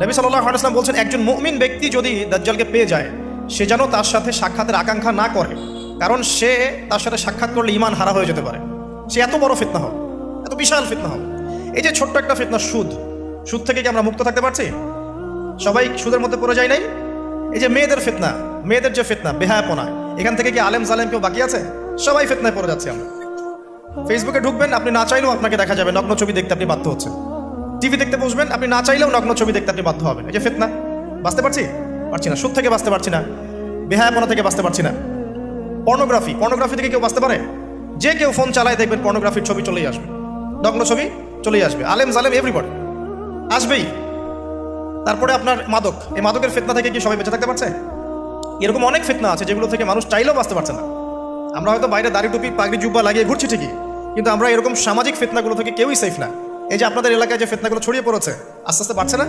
নবী সাল্লাহ বলছেন, একজন মুমিন ব্যক্তি যদি দাজ্জালকে পেয়ে যায়, সে যেন তার সাথে সাক্ষাতের আকাঙ্ক্ষা না করে। কারণ সে তার সাথে সাক্ষাৎ করলে ইমান হারা হয়ে যেতে পারে। সে এত বড় ফিতনা হবে, এত বিশাল ফিতনা হবে। এই যে ছোট্ট একটা ফিতনা সুদ সুদ থেকে কি আমরা মুক্ত থাকতে পারছি? সবাই সুদের মধ্যে পড়ে যায় নাই? এই যে মেয়েদের ফিতনা, মেয়েদের যে ফিতনা বেহায়াপনা এখান থেকে কি আলেম জালেম কেউ বাকি আছে? সবাই ফিতনায় পড়ে যাচ্ছে আমরা। ফেসবুকে ঢুকবেন, আপনি না চাইলেও আপনাকে দেখা যাবে, নগ্ন ছবি দেখতে আপনি বাধ্য হচ্ছেন। টিভি দেখতে বসবেন, আপনি না চাইলেও নগ্ন ছবি দেখতে আপনি বাধ্য হবেন। এই যে ফিতনা। বাঁচতে পারছি? পারছি না। সুদ থেকে বাঁচতে পারছি না। বেহায়াপনা থেকে বাঁচতে পারছি না। পর্নোগ্রাফি। পর্নোগ্রাফি থেকে কেউ বাঁচতে পারে? যে কেউ ফোন চালায় দেখবেন পর্নোগ্রাফির ছবি চলেই আসবে। নগ্ন ছবি চলেই আসবে। আলেম জালেম এভরিবডি আসবেই। তারপরে আপনার মাদক। এই মাদকের ফিতনা থেকে কি সবাই বেঁচে থাকতে পারছে? এরকম অনেক ফিতনা আছে যেগুলো থেকে মানুষ চাইলেও বাঁচতে পারছে না। আমরা হয়তো বাইরে দাড়ি টুপি, পাগড়ি, জুব্বা লাগিয়ে ঘুরছি ঠিকই। কিন্তু আমরা এরকম সামাজিক ফিতনাগুলো থেকে কেউই সেফ না। এই যে আপনাদের এলাকায় যে ফেতনাগুলো ছড়িয়ে পড়েছে আস্তে আস্তে বাড়ছে না?